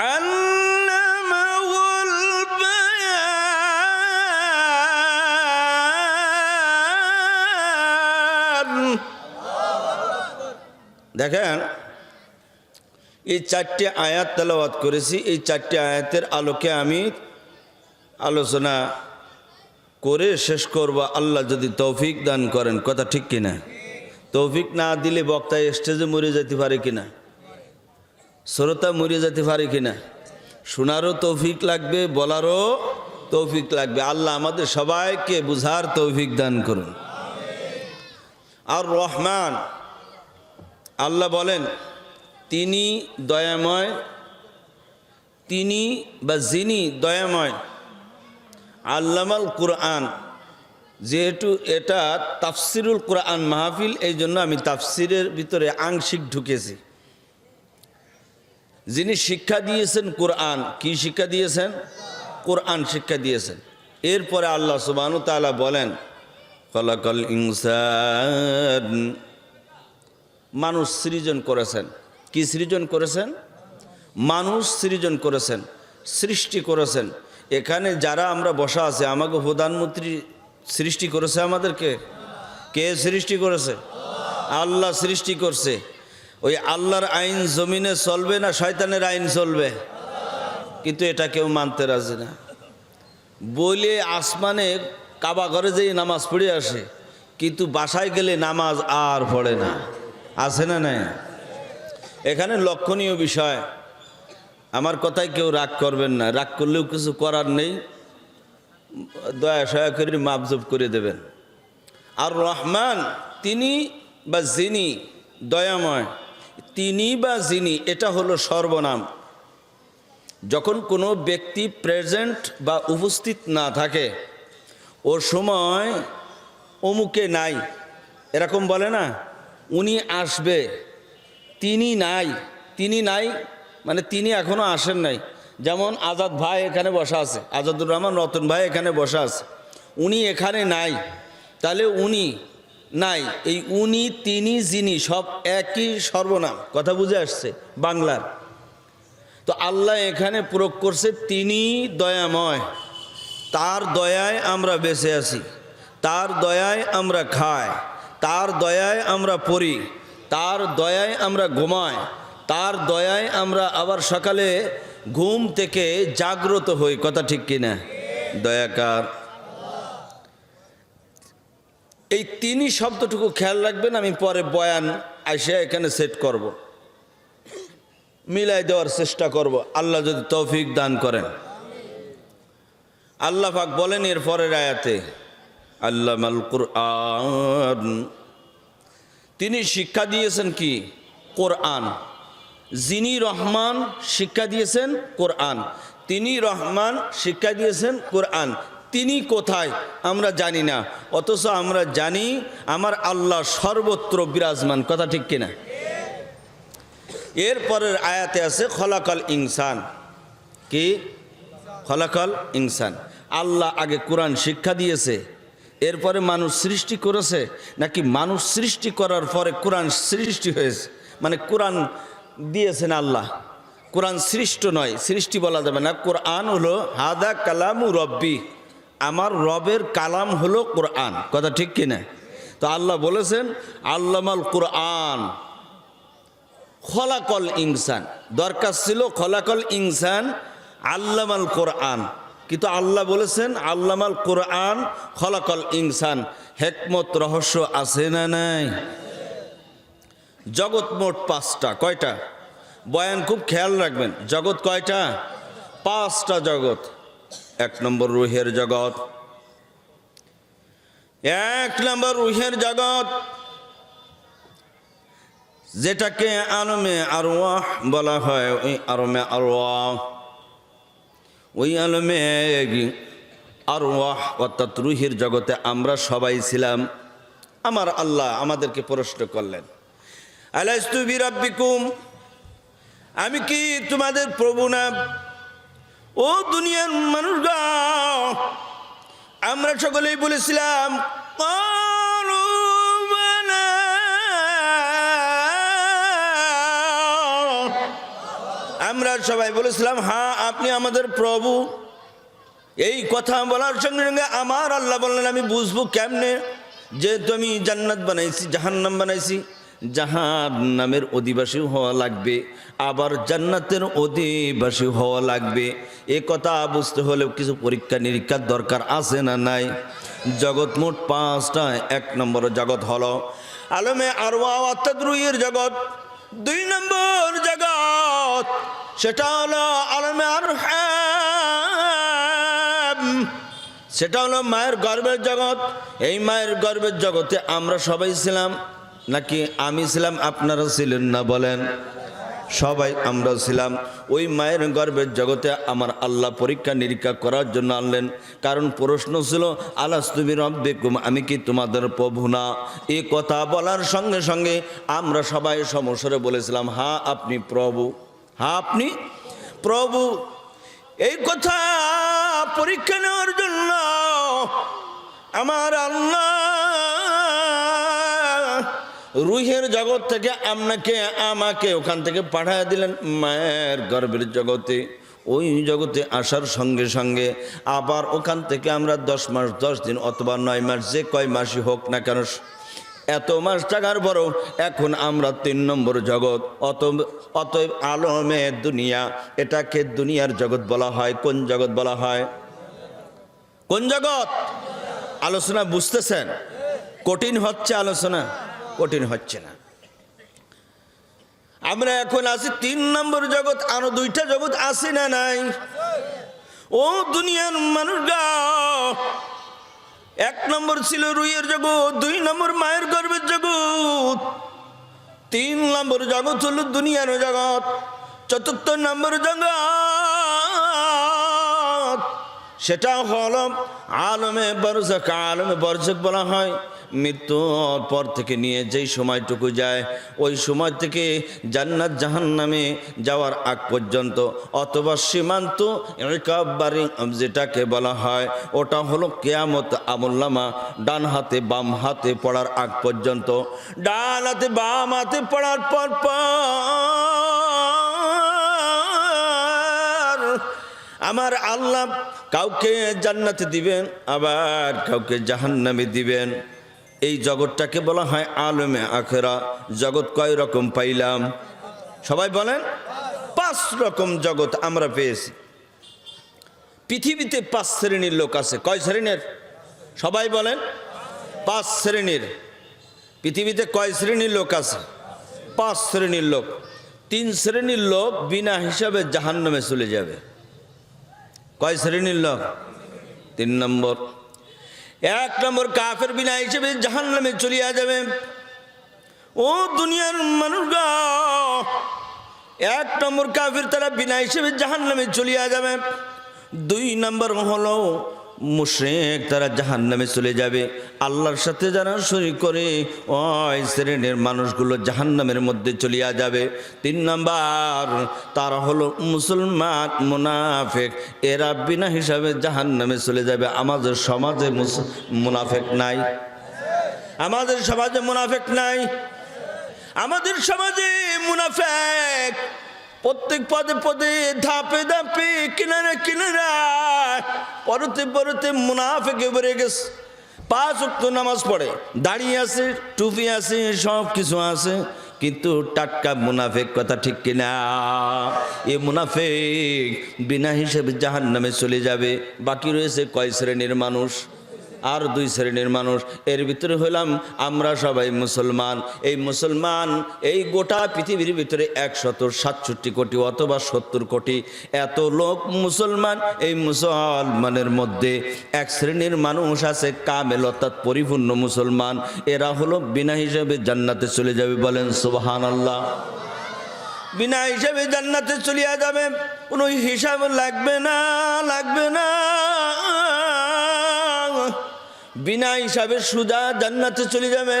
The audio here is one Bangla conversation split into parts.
علمه البيان দেখেন এই চারটি আয়াত তেলাওয়াত করেছি এই চারটি আয়াতের আলোকে আমি আলোচনা করে শেষ করব আল্লাহ যদি তৌফিক দান করেন কথা ঠিক কিনা তৌফিক না দিলে বক্তা স্টেজে মরে যেতে পারে কিনা শ্রোতা মরে যেতে পারে কিনা? শোনারও তৌফিক লাগবে, বলারও তৌফিক লাগবে। আল্লাহ আমাদের সবাইকে বুঝার তৌফিক দান করুন। আর রহমান আল্লাহ বলেন, তিনি দয়াময়, তিনি বা যিনি দয়াময়, আল্লামাল কোরআন। যেহেতু এটা তাফসিরুল কোরআন মাহফিল, এই জন্য আমি তাফসিরের ভিতরে আংশিক ঢুকেছি। যিনি শিক্ষা দিয়েছেন কোরআন, কি শিক্ষা দিয়েছেন? কোরআন শিক্ষা দিয়েছেন। এরপরে আল্লাহ সুবানু তাআলা বলেন কলাকল ইনসান। মানুষ সৃজন করেছেন। কি সৃজন করেছেন? মানুষ সৃজন করেছেন, সৃষ্টি করেছেন। এখানে যারা আমরা বসা আছে, আমাকে প্রধানমন্ত্রী সৃষ্টি করেছে আমাদেরকে? কে সৃষ্টি করেছে? আল্লাহ সৃষ্টি করছে। ওই আল্লাহর আইন জমিনে চলবে না শয়তানের আইন চলবে? কিন্তু এটা কেউ মানতে রাজি না। বলে আসমানে কাবা ঘরে যেই নামাজ পড়ে আসে, কিন্তু বাসায় গেলে নামাজ আর পড়ে না। আছে না নাই? এখানে লক্ষণীয় বিষয়, আমার কথায় কেউ রাগ করবেন না। রাগ করলেও কিছু করার নেই। দয়া সয়া করে মাপজব করে দেবেন। আর রহমান, তিনি বা যিনি দয়াময় তিনি বা যিনি, এটা হলো সর্বনাম। যখন কোনো ব্যক্তি প্রেজেন্ট বা উপস্থিত না থাকে, ওর সময় অমুকে নাই। এরকম বলে না, উনি আসবে, তিনি নাই তিনি নাই মানে তিনি এখনও আসেন নাই। যেমন আজাদ ভাই এখানে বসা আছে, আজাদুর রহমান রতন ভাই এখানে বসা আছে। উনি এখানে নাই, তাহলে উনি নাই, এই উনি, তিনি, যিনি সব একই সর্বনাম। কথা বুঝে আসছে, বাংলার। তো আল্লাহ এখানে প্রয়োগ করছে, তিনি দয়াময়। তার দয়ায় আমরা বেঁচে আছি। তার দয়ায় আমরা খাই। তার দয়ায় আমরা পড়ি। তার দয়ায় আমরা ঘুমাই। তার দয়ায় আমরা আবার সকালে ঘুম থেকে জাগ্রত হই। কথা ঠিক কিনা? দয়াকার এই তিনি শব্দটুকু খেয়াল রাখবেন, আমি পরে বয়ান আসে এখানে সেট করব। মিলাই দেওয়ার চেষ্টা করব, আল্লাহ যদি তৌফিক দান করেন। আল্লাহ পাক বলেন এর পরের আয়াতে আল্লাহ আল কোরআন। তিনি শিক্ষা দিয়েছেন কি? কোরআন। যিনি রহমান শিক্ষা দিয়েছেন কোরআন। তিনি রহমান শিক্ষা দিয়েছেন কোরআন। তিনি কোথায়? আমরা জানি না। অথচ আমরা জানি আমার আল্লাহ সর্বত্র বিরাজমান। কথা ঠিক কিনা? এরপরের আয়াতে আছে, খলাকল ইনসান। কি? খলাকল ইনসান। আল্লাহ আগে কোরআন শিক্ষা দিয়েছে, এরপরে মানুষ সৃষ্টি করেছে, নাকি মানুষ সৃষ্টি করার পরে কোরআন সৃষ্টি হয়েছে? মানে কোরআন দিয়েছেন আল্লাহ? কোরআন সৃষ্ট নয়, সৃষ্টি বলা যাবে না। কোরআন হলো হাদা কালামু রব্বি। আমার রবের কালাম হলো কোরআন। কথা ঠিক কিনা? তো আল্লাহ বলেছেন, আল্লামাল কোরআন। খলাকল ইনসান। দরকার ছিল খলাকল ইনসান, আল্লামাল কোরআন। কিন্তু আল্লাহ বলেছেন, আল্লামাল কোরআন, খলাকল ইনসান। হেকমত, রহস্য আছে না নাই? জগৎ মোট পাঁচটা। কয়টা? বয়ান খুব খেয়াল রাখবেন। জগৎ কয়টা? পাঁচটা জগৎ। এক নম্বর রুহের জগৎ। এক নম্বর রুহের জগৎ। যেটাকে আলমে আরওয়াহ বলা হয়, ওই আলমে আরওয়াহ। ওই আলমে আরওয়াহ অর্থাৎ রুহির জগতে আমরা সবাই ছিলাম। আমার আল্লাহ আমাদেরকে প্রশ্ন করলেন আলাইস্তু বিরাব্বিকুম? আমি কি তোমাদের প্রভু না ও দুনিয়ার মানুষ আমরা সকলেই বলেছিলাম "ক্বালু আমরা সবাই বলেছিলাম হ্যাঁ আপনি আমাদের প্রভু। এই কথা বলার সঙ্গে সঙ্গে আমার আল্লাহ বললেন, আমি বুঝব কেমনে? যে তুমি জান্নাত বানাইছি, জাহান্নাম বানাইছি জাহান নামের অধিবাসী হওয়া লাগবে, আবার জান্নাতের অধিবাসী হওয়া লাগবে। এ কথা বুঝতে হলেও কিছু পরীক্ষা নিরীক্ষার দরকার আছে না নাই? জগৎ মোট পাঁচটা, এক নম্বর জগৎ হলো আলমে আরওয়া অর্থাৎ রুইয়ের জগৎ, দুই নম্বর জগৎ, সেটা হলো আলমে আর সেটা হলো মায়ের গর্বের জগৎ। এই মায়ের গর্বের জগতে আমরা সবাই ছিলাম। নাকি আমি ছিলাম আপনারা ছিলেন না বলেন? সবাই আমরা ছিলাম। ওই মায়ের গর্বের জগতে আমার আল্লাহ পরীক্ষা নিরীক্ষা করার জন্য আনলেন। কারণ প্রশ্ন ছিল আলাস তুমি রব্বেকুম আমি কি তোমাদের প্রভু না? এ কথা বলার সঙ্গে সঙ্গে আমরা সবাই সমস্যারে বলেছিলাম হা আপনি প্রভু। হা আপনি প্রভু? এই কথা পরীক্ষা নেওয়ার জন্য আমার আল্লাহ রুহের জগৎ থেকে আপনাকে, আমাকে ওখান থেকে পাঠায় দিলেন মায়ের গর্ভের জগতে। ওই জগতে আসার সঙ্গে সঙ্গে আবার ওখান থেকে আমরা দশ মাস, দশ দিন অথবা নয় মাস, যে কয় মাসই হোক না কেন, এত মাস টাকার বড় এখন আমরা তিন নম্বর জগৎ। অত, অতএব আলমে দুনিয়া, এটাকে দুনিয়ার জগৎ বলা হয়। কোন জগৎ বলা হয়? কোন জগৎ? আলোচনা বুঝতেছেন? কঠিন হচ্ছে আলোচনা। কঠিন হচ্ছে না। আমরা এখন আছি তিন নম্বর জগৎ, আরও দুইটা জগৎ আছে না নাই? ও দুনিয়ার মানুষরা, এক নম্বর ছিল রুইয়ের জগৎ, দুই নম্বর মায়ের গর্ভের জগৎ, তিন নম্বর জগৎ হলো দুনিয়ার জগৎ, চতুর্থ নম্বর জগৎ। সেটা হলো আলমে বরজক আলমে বরজক বলা হয়। মৃত্যুর পর থেকে নিয়ে যেই সময়টুকু যায়, ওই সময় থেকে জান্নাত জাহান্নামে যাওয়ার আগ পর্যন্ত, অথবা সীমান্ত একাবারি যেটাকে বলা হয়, ওটা হলো কেয়ামত আমুল্লামা, ডান হাতে বাম হাতে পড়ার আগ পর্যন্ত। ডান হাতে বাম হাতে পড়ার পর আমার আল্লাহ কাউকে জান্নাতে দিবেন, আবার কাউকে জাহান্নামে দিবেন। এই জগৎটাকে বলা হয় আলমে আখেরা। জগৎ কয় রকম পাইলাম? সবাই বলেন, পাঁচ রকম জগৎ আমরা পেয়েছি। পৃথিবীতে পাঁচ শ্রেণির লোক আছে। কয় শ্রেণির? সবাই বলেন, পাঁচ শ্রেণির। পৃথিবীতে কয় শ্রেণির লোক আছে? পাঁচ শ্রেণির লোক। তিন শ্রেণির লোক বিনা হিসাবে জাহান্নামে চলে যাবে। কয় শ্রেণির লোক? তিন নম্বর। এক নম্বর, কাফের বিনা হিসেবে জাহান নামে চলিয়া যাবে। ও দুনিয়ার মানুষ এক নম্বর কাফের তারা বিনা হিসেবে জাহান নামে চলিয়া যাবে। দুই নম্বর হলো মুশ্রেক তারা জাহান নামে চলে যাবে। আল্লাহর সাথে যারা শরীর করে, ওই শ্রেণির মানুষগুলো জাহান নামের মধ্যে চলিয়া যাবে। তিন নাম্বার, তারা হলো মুসলমান, মুনাফেক। এরা বিনা হিসাবে জাহান নামে চলে যাবে। আমাদের সমাজে মুনাফেক নাই। আমাদের সমাজে মুনাফেক নাই। আমাদের সমাজে মুনাফেক। প্রত্যেক পদে পদে ধাপে ধাপে কিনারে কিনারা পরতে পরতে মুনাফেকে বেড়ে গেছে। পাঁচ উক্ত নামাজ পড়ে। দাঁড়িয়ে আছে, টুপি আছে, সব কিছু আছে, কিন্তু টাটকা মুনাফেক কথা ঠিক কিনা? এ মুনাফেক বিনা হিসেবে জাহান নামে চলে যাবে। বাকি রয়েছে কয় শ্রেণির মানুষ? আর দুই শ্রেণির মানুষ। এর ভিতরে হইলাম আমরা সবাই মুসলমান। এই মুসলমান এই গোটা পৃথিবীর ভিতরে একশত সাতষট্টি কোটি অথবা সত্তর কোটি এত লোক মুসলমান এই মুসলমানের মধ্যে। এক শ্রেণির মানুষ আছে কামেল, অর্থাৎ পরিপূর্ণ মুসলমান। এরা হলো বিনা হিসেবে জান্নাতে চলে যাবে বলেন সুবাহান আল্লাহ বিনা হিসাবে জান্নাতে চলিয়া যাবে। কোনো হিসাব লাগবে না লাগবে না। বিনা হিসাবে সুজা জান্নাতে চলে যাবে।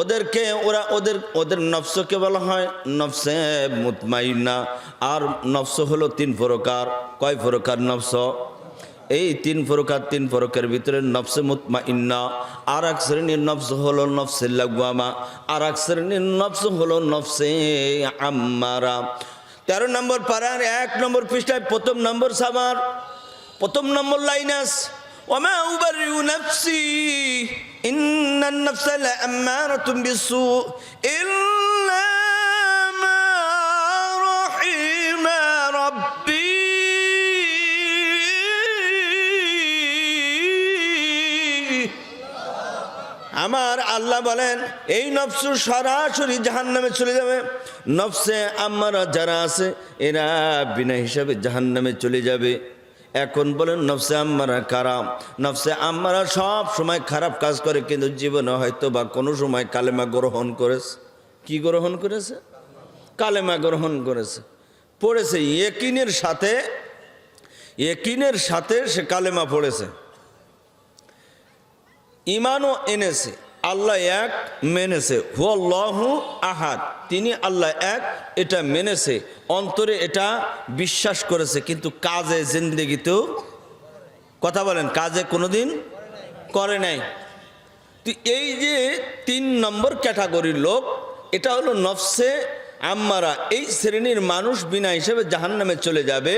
ওদেরকে ওরা ওদের ওদের নফসকে বলা হয় নফসে মুতমাইনা আর নফস হলো তিন প্রকার। কয় প্রকার নফস? এই তিন প্রকার তিন প্রকার ভিতরে নফসে মুতমা ইন্না আর এক শ্রেণির নফস হলো নফসে লাগুয়ামা। আর এক শ্রেণির নফস হলো নফসে আম্মারা। তেরো নম্বর পাড়ার এক নম্বর পৃষ্ঠায় প্রথম নম্বর সামার। প্রথম নম্বর লাইনাস। ওমা উবারিউ নাফসি ইন্নান নাফসা লাআম্মারাতুম বিসু ইল্লা মা রাহিমা রাব্বি আমার আল্লাহ বলেন, এই নফসু সরাসরি জাহান নামে চলে যাবে। নফসে আমারা যারা আছে, এরা বিনা হিসাবে জাহান নামে চলে যাবে। এখন বলেন, নফসে আম্মারা খারাপ নফসে আম্মারা সব সময় খারাপ কাজ করে, কিন্তু জীবনে হয়তো বা কোনো সময় কালেমা গ্রহণ করেছে। কি গ্রহণ করেছে? কালেমা গ্রহণ করেছে। পড়েছে একিনের সাথে একিনের সাথে সে কালেমা পড়েছে। ইমানও এনেছে। আল্লাহ এক মেনেছে। হুয়াল্লাহু আহাদ। তিনি আল্লাহ এক, এটা মেনেছে। অন্তরে এটা বিশ্বাস করেছে, কিন্তু কাজে, জিন্দগিতেও কথা বলেন, কাজে কোনোদিন করে নাই। তো এই যে তিন নম্বর ক্যাটাগরির লোক, এটা হলো নফসে আম্মারা। এই শ্রেণির মানুষ বিনা হিসেবে জাহান নামে চলে যাবে।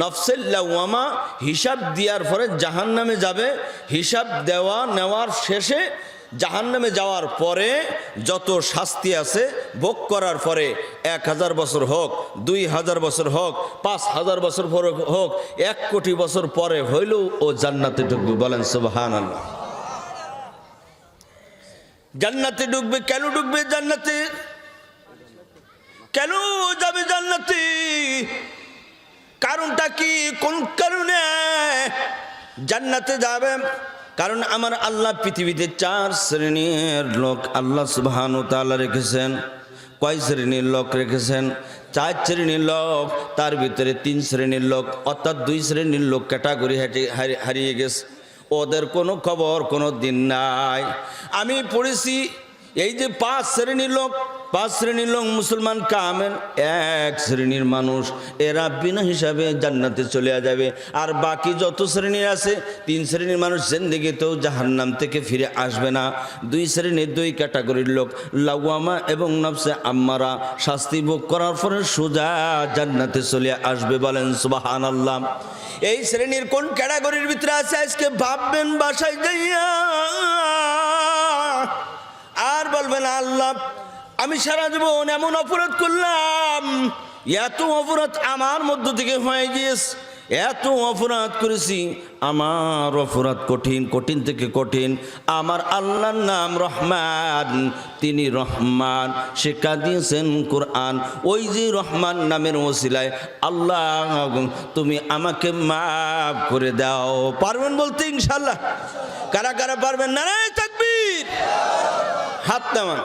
নফসের লাউয়ামা হিসাব দেওয়ার পরে জাহান নামে যাবে। হিসাব দেওয়া নেওয়ার শেষে জাহান নামে যাওয়ার পরে যত শাস্তি আছে ভোগ করার পরে এক হাজার বছর হোক, দুই হাজার বছর হোক, পাঁচ হাজার বছর পরে হোক, এক কোটি বছর পরে হইলেও ও জান্নাতে ঢুকবে। বলেন সুবাহান আল্লাহ জান্নাতে ঢুকবে, কেন ঢুকবে জান্নাতে? কেন যাবে জান্নাতে? কারণটা কি? কোন কারণে? জান্নাতে যাবে? কারণ আমার আল্লাহ পৃথিবীতে চার শ্রেণির লোক আল্লাহ সুবহান তাআলা রেখেছেন। কয় শ্রেণির লোক রেখেছেন? চার শ্রেণির লোক, তার ভিতরে তিন শ্রেণির লোক, অর্থাৎ দুই শ্রেণির লোক ক্যাটাগরি হারিয়ে গেছে। ওদের কোনো খবর কোনো দিন নাই। আমি পড়েছি এই যে পাঁচ শ্রেণির লোক, পাঁচ শ্রেণির লোক মুসলমান কামেন এক শ্রেণির মানুষ এরা বিনা হিসাবে জান্নাতে চলে যাবে। আর বাকি যত শ্রেণির আছে, তিন শ্রেণির মানুষ জিন্দিগিতেও জাহান্নাম থেকে ফিরে আসবে না। দুই শ্রেণির দুই ক্যাটাগরির লোক লাউয়ামা এবং নবসে আম্মারা শাস্তি ভোগ করার পরে সোজা জান্নাতে চলে আসবে বলেন সুবাহান আল্লাহ এই শ্রেণির কোন ক্যাটাগরির ভিতরে আছে? আজকে ভাববেন বাসায় যাইয়া। আর বলবেন আল্লাহ, আমি সারা জীবন এমন অপরাধ করলাম, এত অপরাধ আমার মধ্য থেকে হয়ে গিয়েছে, এত অপরাধ করেছি, আমার অপরাধ কঠিন কঠিন থেকে কঠিন, আমার আল্লাহর নাম রহমান, তিনি রহমান শিক্ষা দিয়েছেন কোরআন, ওই যে রহমান নামের ওসিলায়, আল্লাহ, তুমি আমাকে মাফ করে দাও, পারবেন বলতে ইনশাল্লাহ কারা কারা পারবেন? না তাকবীর! হাত নামান।